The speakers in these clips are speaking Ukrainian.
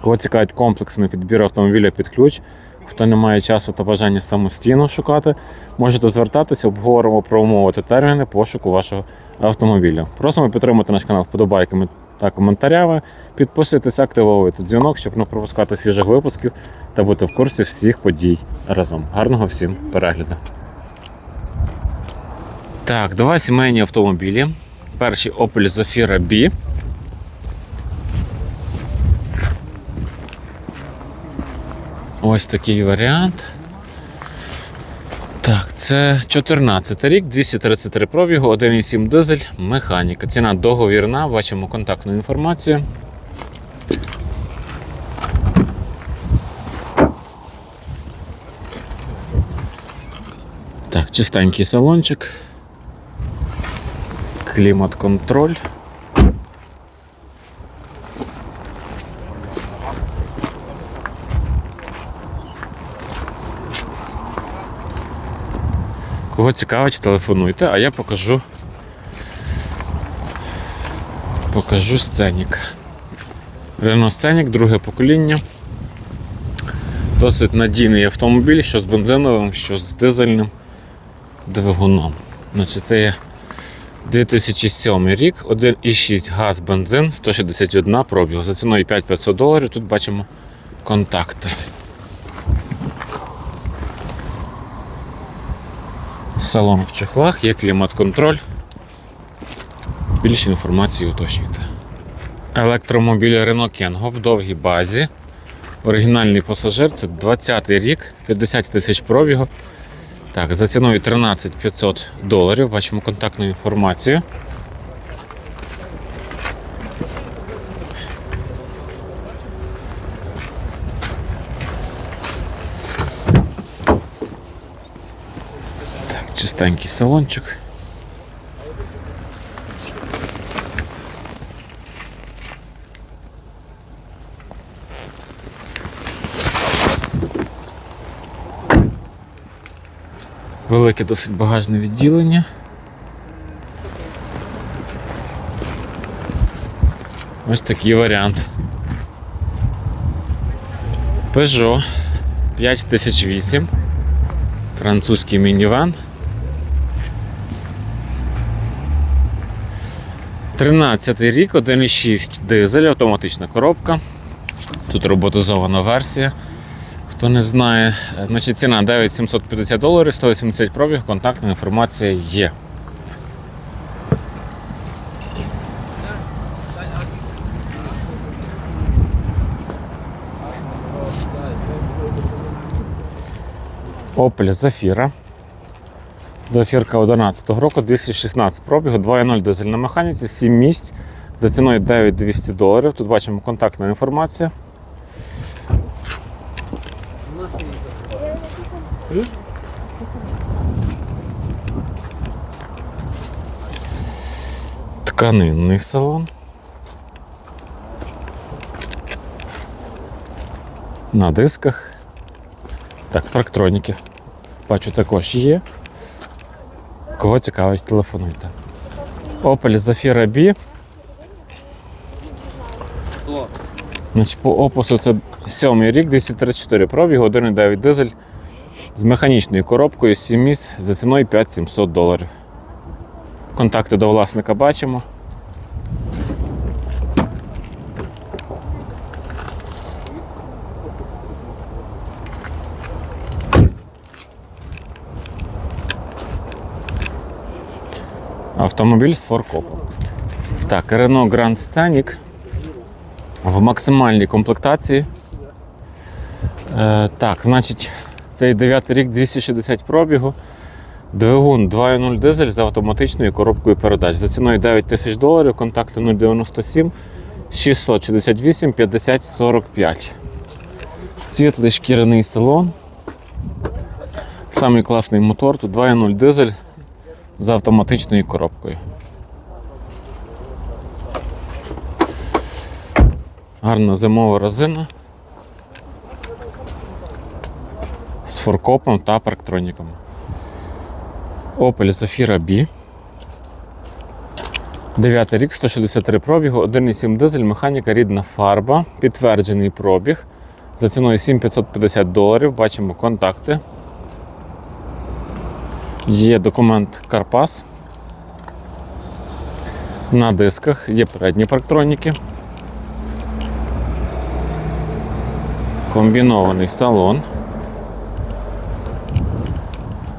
Кого цікавить комплексний підбір автомобіля під ключ, хто не має часу та бажання самостійно шукати, можете звертатися, обговоримо про умови та терміни пошуку вашого автомобіля. Просимо підтримати наш канал вподобайками та коментарями. Підписуйтесь, активовуйте дзвінок, щоб не пропускати свіжих випусків та бути в курсі всіх подій разом. Гарного всім перегляду! Так, два сімейні автомобілі. Перший Opel Zafira B. Ось такий варіант. Так, це 14 рік, 233 пробігу, 1,7 дизель, механіка. Ціна договірна, бачимо контактну інформацію. Так, чистенький салончик. Клімат-контроль. Кого цікавить, телефонуйте, а я покажу. Покажу сценік. Renault Сценік, друге покоління. Досить надійний автомобіль, що з бензиновим, що з дизельним двигуном. Значить, це є 2007 рік, 1,6 газ бензин, 161 пробіг. За ціною 5500 доларів. Тут бачимо контакти. Салон в чехлах, є клімат-контроль. Більше інформації уточнюйте. Електромобіль Renault Kengo в довгій базі. Оригінальний пасажир це 20 й рік, 50 тисяч пробігу. Так, за ціною 13 500 доларів. Бачимо контактну інформацію. Так, чистенький салончик. Велике досить багажне відділення. Ось такий варіант. Peugeot 5008. Французький мініван. 13 рік, 1,6 дизель, автоматична коробка. Тут роботизована версія. Хто не знає, Е, значить ціна 9750 доларів, 180 пробіг, контактна інформація є. Opel Zafira. Зафірка 11 року, 216 пробігу, 2.0 дизель на механіці, 7 місць за ціною 9200 доларів. Тут бачимо контактна інформація. Тканинний салон. На дисках. Так, парктроніки. Бачу, також є. Кого цікавить, телефонуйте. Opel Zafira B. Значить, по опусу це 7 рік, 234 пробіг, 1,9 дизель з механічною коробкою 7 місць за ціною 5700 доларів. Контакти до власника бачимо. Автомобіль з форкопом. Так, Renault Grand Scenic в максимальній комплектації. Е, так, значить, цей 9 рік 260 пробігу. Двигун 2.0 дизель з автоматичною коробкою передач. За ціною 9 тисяч доларів, контакти 097 668 50 45. Світлий шкіряний салон. Самий класний мотор, тут 2.0 дизель з автоматичною коробкою. Гарна зимова резина. З форкопом та парктроніками. Opel Zafira B. 9 рік, 163 пробігу, 1,7 дизель, механіка рідна фарба, підтверджений пробіг. За ціною 7550 доларів. Бачимо контакти. Є документ Карпас. На дисках є передні парктроніки. Комбінований салон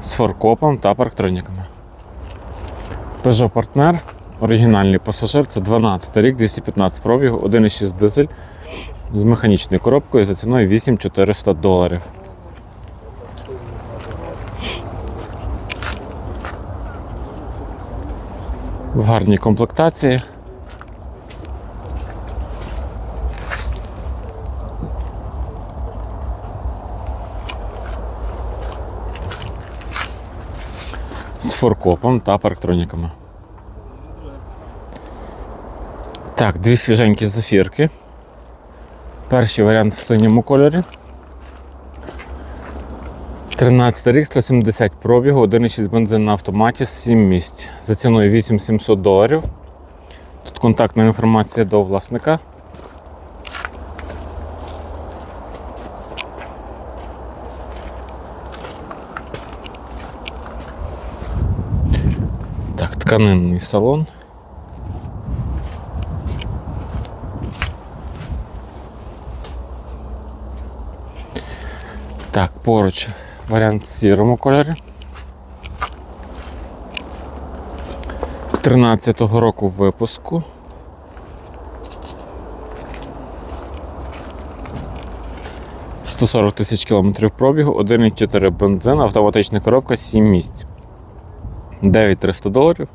з форкопом та парктроніками. Peugeot Partner, оригінальний пасажир, це 12 рік, 215 пробігу, 1,6 дизель з механічною коробкою за ціною 8400 доларів. В гарній комплектації. З форкопом та парктроніками. Так, дві свіженькі зафірки. Перший варіант в синьому кольорі. 13 рік, 170 пробігу, 1,6 бензин на автоматі, 7 місць. За ціною 8700 доларів. Тут контактна інформація до власника. Так, тканинний салон. Так, поруч варіант в сірому кольорі. 13-го року випуску. «140 тисяч кілометрів пробігу, 1,4 бензин, автоматична коробка, 7 місць. 9300 доларів.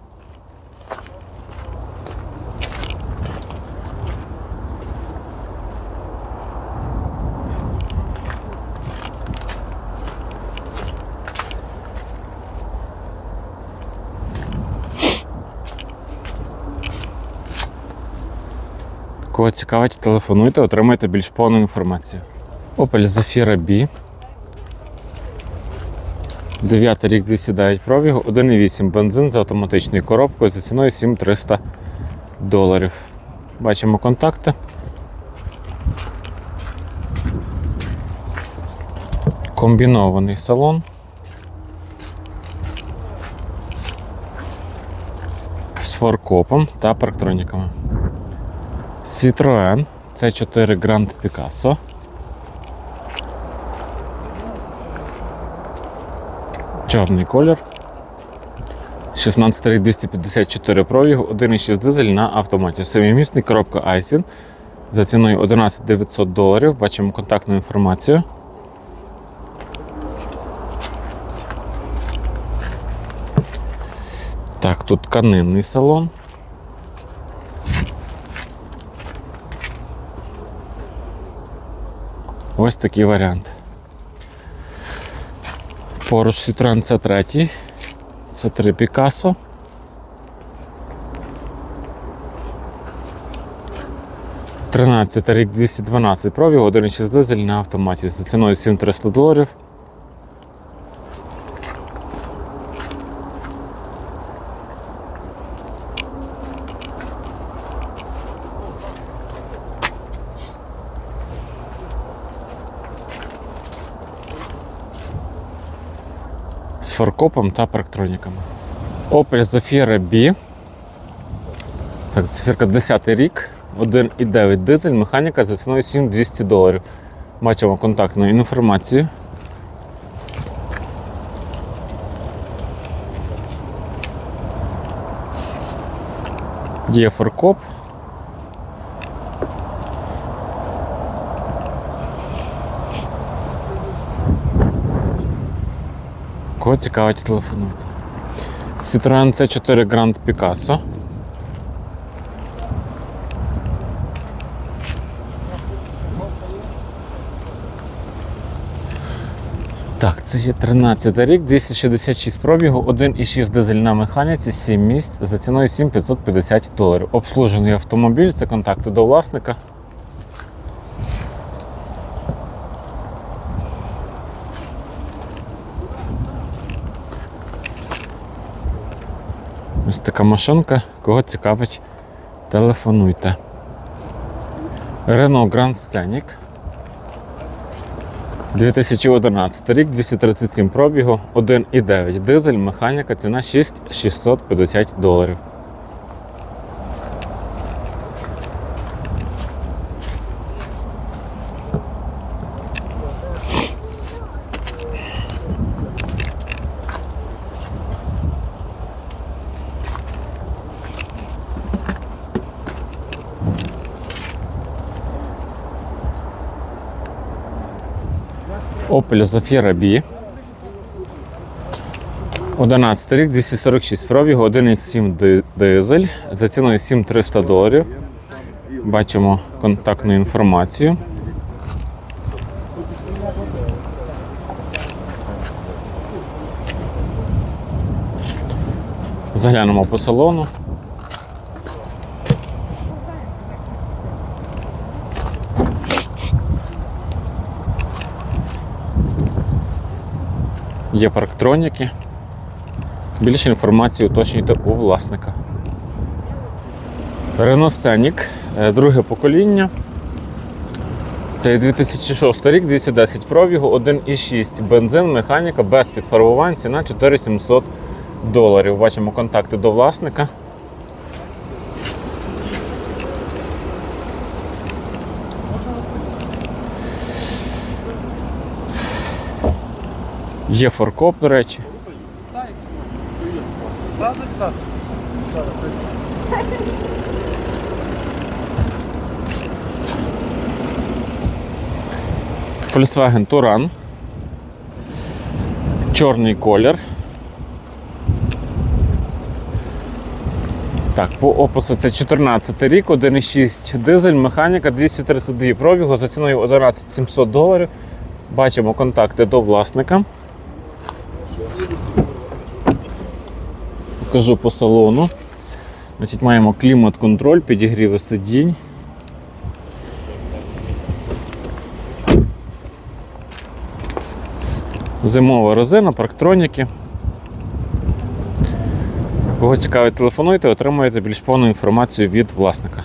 Кого цікавить, телефонуйте, отримайте більш повну інформацію. Opel Zafira B. 9 рік 209 пробігу, 1,8 бензин з автоматичною коробкою за ціною 7300 доларів. Бачимо контакти. Комбінований салон. З форкопом та парктроніками. Citroën C4 Grand Picasso. Чорний колір. 16 рік 254 пробігу, 1,6 дизель на автоматі. Семимісний коробка Айсін. За ціною 11 900 доларів. Бачимо контактну інформацію. Так, тут тканинний салон. Ось такий варіант. Поруч Citroen C3. Це 3 Picasso. Тринадцятий рік 212 пробіг, 1,6 дизель на автоматі. За ціною 7300 доларів. Фаркопом та парктроніками. Opel Zafira B. Так, Zafira 10 рік, 1,9 дизель, механіка за ціною 7200 доларів. Бачимо контактну інформацію. Є фаркоп. Кого цікавить, телефонуйте. Citroen c 4 Grand Picasso. Так, це є 13 рік, 266 пробігу, 1,6 дизель на механіці, 7 місць за ціною 7550 доларів. Обслужений автомобіль, це контакти до власника. Ось така машинка. Кого цікавить, телефонуйте. Renault Grand Scenic. 2011 рік, 237 пробігу, 1,9 дизель, механіка, ціна 6650 доларів. Opel Zafira B. 11 рік, 246 пробігу, 1,7 ди- дизель за ціною 7300 доларів. Бачимо контактну інформацію. Заглянемо по салону. Є парктроніки. Більше інформації уточнюйте у власника. Renault Scenic, е, друге покоління. Це 2006 рік, 210 пробігу, 1,6 бензин, механіка без підфарбувань, ціна 4700 доларів. Бачимо контакти до власника. Є форкоп, до речі. Volkswagen Touran. Чорний колір. Так, по опису це 14 рік, 1,6 дизель, механіка, 232 пробігу за ціною 11 700 доларів. Бачимо контакти до власника. Покажу по салону. Значить, маємо клімат-контроль, підігріви сидінь. Зимова резина, парктроніки. Кого цікавить, телефонуйте, отримаєте більш повну інформацію від власника.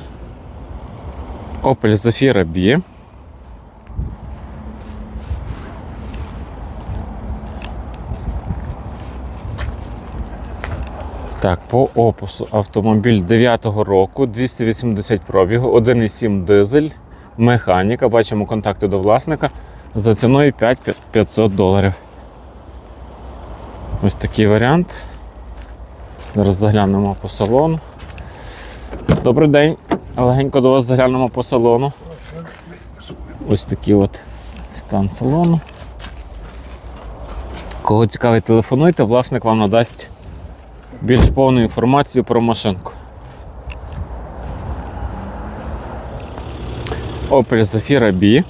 Opel Zafira B. Так, по опису автомобіль 9-го року, 280 пробігу, 1,7 дизель, механіка. Бачимо контакти до власника за ціною 5500 доларів. Ось такий варіант. Зараз заглянемо по салону. Добрий день. Легенько до вас заглянемо по салону. Ось такий от стан салону. Кого цікавить, телефонуйте, власник вам надасть більш повну інформацію про машинку. Opel Zafira B.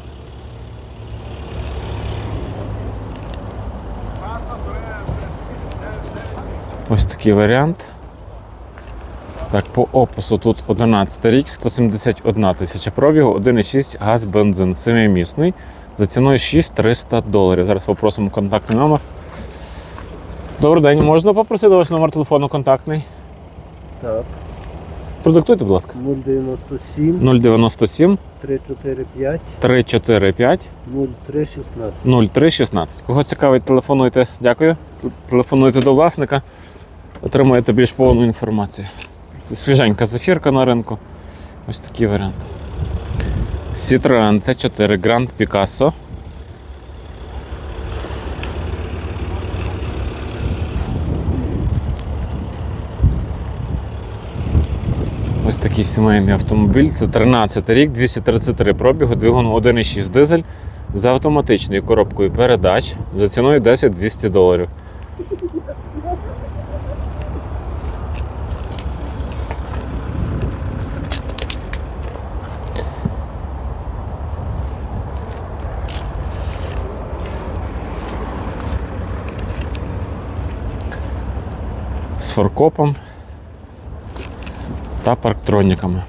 Ось такий варіант. Так, по опису тут 11 рік, 171 тисяча пробігу, 1,6 газ бензин, 7-місний. За ціною 6300 доларів. Зараз попросимо контактний номер. Добрий день, можна попросити ваш номер телефону контактний? Так, Продиктуйте, будь ласка. 097 097 345 345 0316. 0316. Кого цікавить, телефонуйте. Дякую. Телефонуйте до власника, отримаєте більш повну інформацію. Це свіженька зафірка на ринку. Ось такий варіант. Citroen C4 Grand Picasso. Ось такий сімейний автомобіль. Це 13 рік, 233 пробігу, двигун 1,6 дизель за автоматичною коробкою передач за ціною 10-200 доларів. З форкопом та парктроніками.